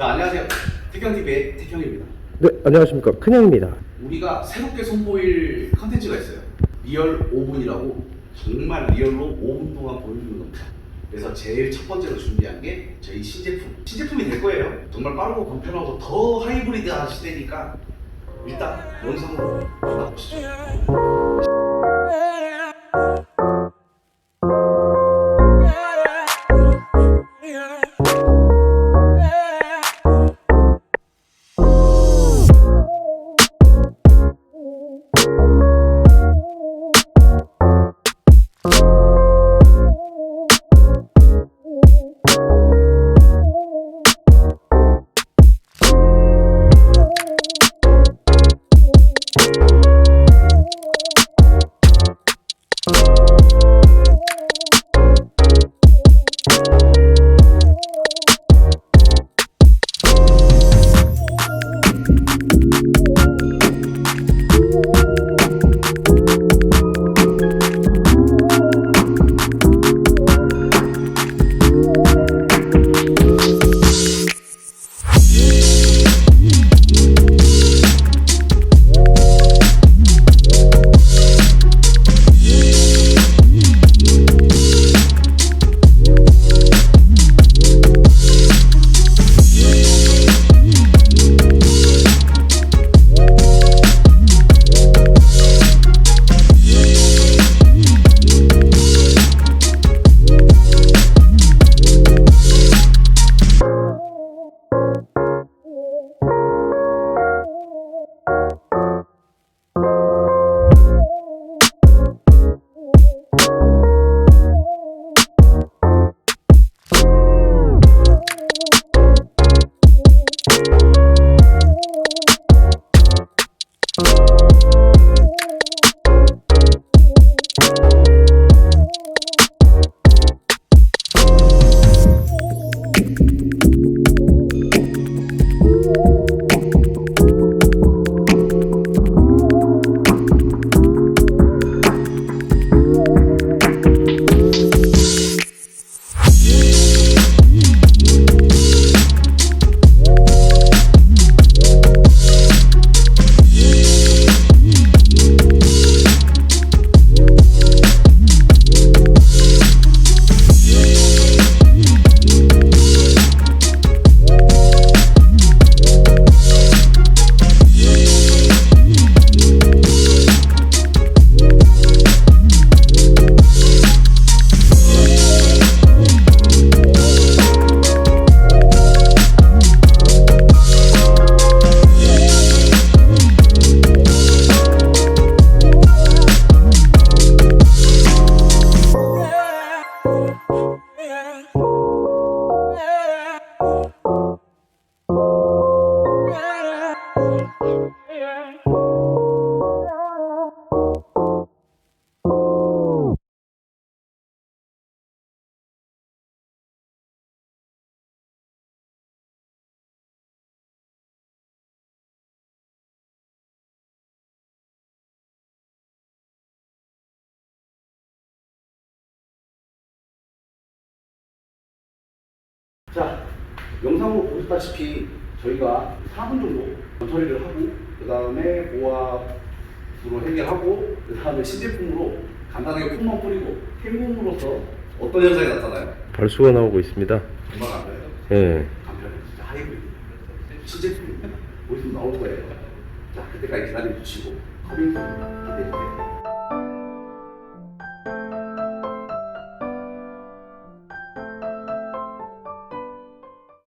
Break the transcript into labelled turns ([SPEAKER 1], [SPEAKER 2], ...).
[SPEAKER 1] 자, 안녕하세요. 태경TV의 태경입니다.
[SPEAKER 2] 네, 안녕하십니까. 큰형입니다.
[SPEAKER 1] 우리가 새롭게 선보일 컨텐츠가 있어요. 리얼 5분이라고 정말 리얼로 5분 동안 보여주는 겁니다. 그래서 제일 첫 번째로 준비한 게 저희 신제품. 신제품이 될 거예요. 정말 빠르고 간편하고 더 하이브리드한 시대니까 일단 영상으로 만나보시죠. you 자, 영상으로 보셨다시피 저희가 4분 정도 전처리를 하고 그 다음에 보합으로 해결하고 그 다음에 신제품으로 간단하게 폼만 뿌리고 탱공으로서 어떤 현상이 나타나요?
[SPEAKER 2] 발수가 나오고 있습니다.
[SPEAKER 1] 금방 안 돼요.
[SPEAKER 2] 예.
[SPEAKER 1] 간편해 진짜 하이브리드 신제품입니다. 보시면 나올 거예요. 자, 그때까지 기다려 주시고 커밍 기대해 주세요.